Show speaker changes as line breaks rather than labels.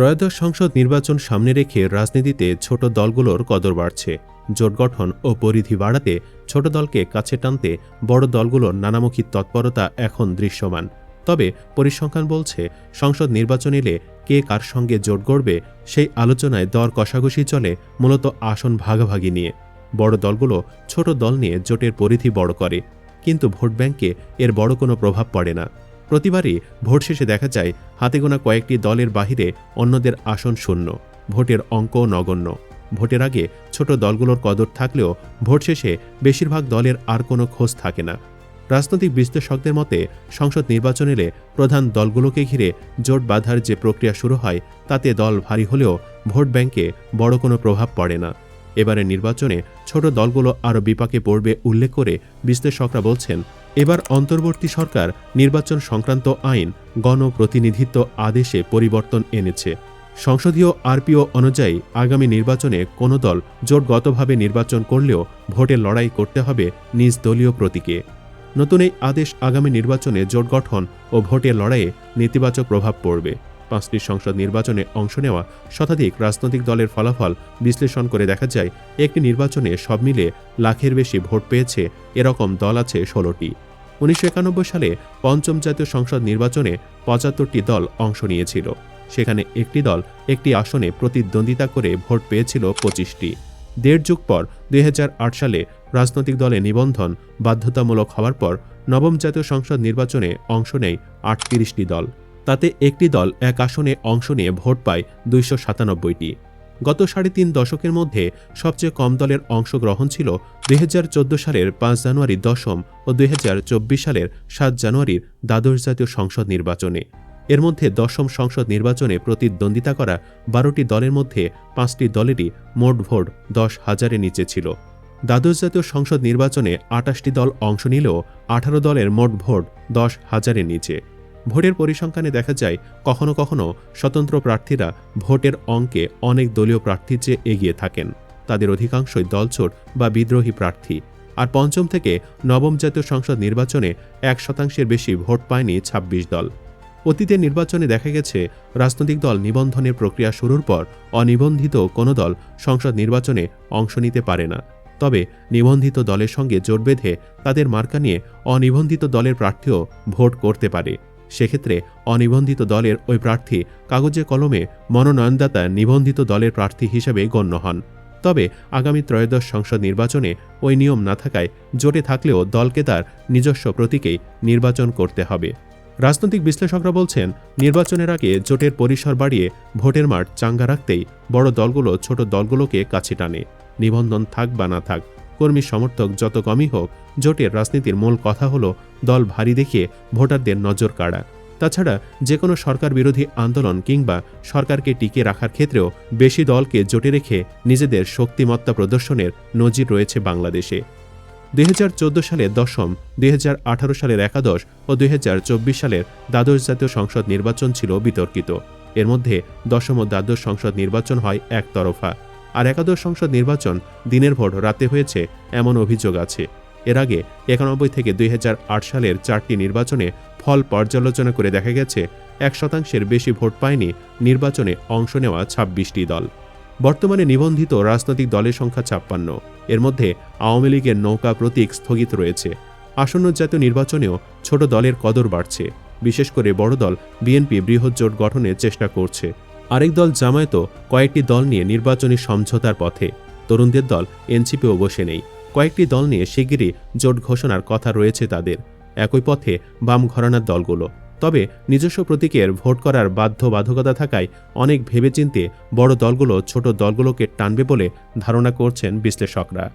ত্রয়োদশ সংসদ নির্বাচন সামনে রেখে রাজনীতিতে ছোট দলগুলোর কদর বাড়ছে। জোট গঠন ও পরিধি বাড়াতে ছোট দলকে কাছে টানতে বড় দলগুলোর নানামুখী তৎপরতা এখন দৃশ্যমান। তবে পরিসংখ্যান বলছে, সংসদ নির্বাচন এলে কে কার সঙ্গে জোট গড়বে সেই আলোচনায় দর কষাকষি চলে মূলত আসন ভাগাভাগি নিয়ে। বড় দলগুলো ছোট দল নিয়ে জোটের পরিধি বড় করে, কিন্তু ভোট ব্যাংকে এর বড় কোনো প্রভাব পড়ে না। প্রতিবারই ভোট শেষে দেখা যায় হাতে গোনা কয়েকটি দলের বাহিরে অন্যদের আসন শূন্য, ভোটের অঙ্ক নগণ্য। ভোটের আগে ছোট দলগুলোর কদর থাকলেও ভোট শেষে বেশিরভাগ দলের আর কোনো খোঁজ থাকে না। রাজনৈতিক বিশ্লেষকদের মতে, সংসদ নির্বাচন এলে প্রধান দলগুলোকে ঘিরে জোট বাঁধার যে প্রক্রিয়া শুরু হয়, তাতে দল ভারী হলেও ভোট ব্যাংকে বড় কোনো প্রভাব পড়ে না। এবারে নির্বাচনে ছোট দলগুলো আরও বিপাকে পড়বে উল্লেখ করে বিশ্লেষকরা বলছেন, এবার অন্তর্বর্তী সরকার নির্বাচন সংক্রান্ত আইন, গণপ্রতিনিধিত্ব আদেশে পরিবর্তন এনেছে। সংসদীয় আরপিও অনুযায়ী আগামী নির্বাচনে কোনো দল জোটগতভাবে নির্বাচন করলেও ভোটের লড়াই করতে হবে নিজ দলীয় প্রতীকে। নতুন এই আদেশ আগামী নির্বাচনে জোট গঠন ও ভোটের লড়াইয়ে নেতিবাচক প্রভাব পড়বে। পাঁচটি সংসদ নির্বাচনে অংশ নেওয়া শতাধিক রাজনৈতিক দলের ফলাফল বিশ্লেষণ করে দেখা যায়, একটি নির্বাচনে সব মিলে লাখের বেশি ভোট পেয়েছে, এরকম দল আছে ষোলোটি। উনিশশো একানব্বই সালে পঞ্চম জাতীয় সংসদ নির্বাচনে পঁচাত্তরটি দল অংশ নিয়েছিল। সেখানে একটি দল একটি আসনে প্রতিদ্বন্দ্বিতা করে ভোট পেয়েছিল পঁচিশটি। দেড় যুগ পর দুই হাজার আট সালে রাজনৈতিক দলে নিবন্ধন বাধ্যতামূলক হওয়ার পর নবম জাতীয় সংসদ নির্বাচনে অংশ নেয় আটত্রিশটি দল। তাতে একটি দল এক আসনে অংশ নিয়ে ভোট পায় দুইশো সাতানব্বইটি। গত সাড়ে তিন দশকের মধ্যে সবচেয়ে কম দলের অংশগ্রহণ ছিল দুই হাজার চোদ্দ সালের পাঁচ জানুয়ারি দশম ও দুই হাজার চব্বিশ সালের সাত জানুয়ারির দ্বাদশ জাতীয় সংসদ নির্বাচনে। এর মধ্যে দশম সংসদ নির্বাচনে প্রতিদ্বন্দ্বিতা করা বারোটি দলের মধ্যে পাঁচটি দলেরই মোট ভোট দশ হাজারের নিচে ছিল। দ্বাদশ জাতীয় সংসদ নির্বাচনে আটাশটি দল অংশ নিলেও আঠারো দলের মোট ভোট দশ হাজারের নিচে। ভোটের পরিসংখ্যানে দেখা যায়, কখনো কখনো স্বতন্ত্র প্রার্থীরা ভোটের অঙ্কে অনেক দলীয় প্রার্থীর চেয়ে এগিয়ে থাকেন। তাদের অধিকাংশই দলছোট বা বিদ্রোহী প্রার্থী। আর পঞ্চম থেকে নবম জাতীয় সংসদ নির্বাচনে এক শতাংশের বেশি ভোট পায়নি ২৬ দল। অতীতের নির্বাচনে দেখা গেছে, রাজনৈতিক দল নিবন্ধনের প্রক্রিয়া শুরুর পর অনিবন্ধিত কোনো দল সংসদ নির্বাচনে অংশ নিতে পারে না। তবে নিবন্ধিত দলের সঙ্গে জোট বেঁধে তাদের মার্কা নিয়ে অনিবন্ধিত দলের প্রার্থীও ভোট করতে পারে। সেক্ষেত্রে অনিবন্ধিত দলের ওই প্রার্থী কাগজে কলমে মনোনয়নদাতা নিবন্ধিত দলের প্রার্থী হিসেবে গণ্য হন। তবে আগামী ত্রয়োদশ সংসদ নির্বাচনে ওই নিয়ম না থাকায় জোটে থাকলেও দলকে তার নিজস্ব প্রতীকেই নির্বাচন করতে হবে। রাজনৈতিক বিশ্লেষকরা বলছেন, নির্বাচনের আগে জোটের পরিসর বাড়িয়ে ভোটের মাঠ চাঙ্গা রাখতেই বড় দলগুলো ছোট দলগুলোকে কাছে টানে। নিবন্ধন থাক বা না থাক কর্মী সমর্থক যত কমই হোক, জোটের রাজনীতির মূল কথা হলো দল ভারী দেখিয়ে ভোটারদের নজর কাড়া। তাছাড়া যে কোনো সরকার বিরোধী আন্দোলন কিংবা সরকারকে টিকিয়ে রাখার ক্ষেত্রেও বেশি দলকে জোটে রেখে নিজেদের শক্তিমত্তা প্রদর্শনের নজির রয়েছে বাংলাদেশে। দুই সালের দশম, দুই হাজার আঠারো সালের একাদশ ও দুই হাজার চব্বিশ সালের দ্বাদশ জাতীয় সংসদ নির্বাচন ছিল বিতর্কিত। এর মধ্যে দশম ও দ্বাদশ সংসদ নির্বাচন হয় একতরফা। আর একাদশ সংসদ নির্বাচন দিনের ভোট রাতে হয়েছে এমন অভিযোগ আছে। এর আগে একানব্বই থেকে দুই হাজার আট সালের চারটি নির্বাচনে ফল পর্যালোচনা করে দেখা গেছে, এক শতাংশের বেশি ভোট পায়নি নির্বাচনে অংশ নেওয়া ছাব্বিশটি দল। বর্তমানে নিবন্ধিত রাজনৈতিক দলের সংখ্যা ছাপ্পান্ন। এর মধ্যে আওয়ামী লীগের নৌকা প্রতীক স্থগিত রয়েছে। আসন্ন জাতীয় নির্বাচনেও ছোট দলের কদর বাড়ছে। বিশেষ করে বড় দল বিএনপি বৃহৎ জোট গঠনের চেষ্টা করছে। আরেক দল জামায়াতও কয়েকটি দল নিয়ে নির্বাচনী সমঝোতার পথে। তরুণদের দল এনসিপিও বসে নেই। কয়েকটি দল নিয়ে শিগগিরই জোট ঘোষণার কথা রয়েছে তাদের। একই পথে বাম ঘরানার দলগুলো। তবে নিজস্ব প্রতীকের ভোট করার বাধ্যবাধকতা থাকায় অনেক ভেবেচিন্তে বড় দলগুলো ছোট দলগুলোকে টানবে বলে ধারণা করছেন বিশ্লেষকরা।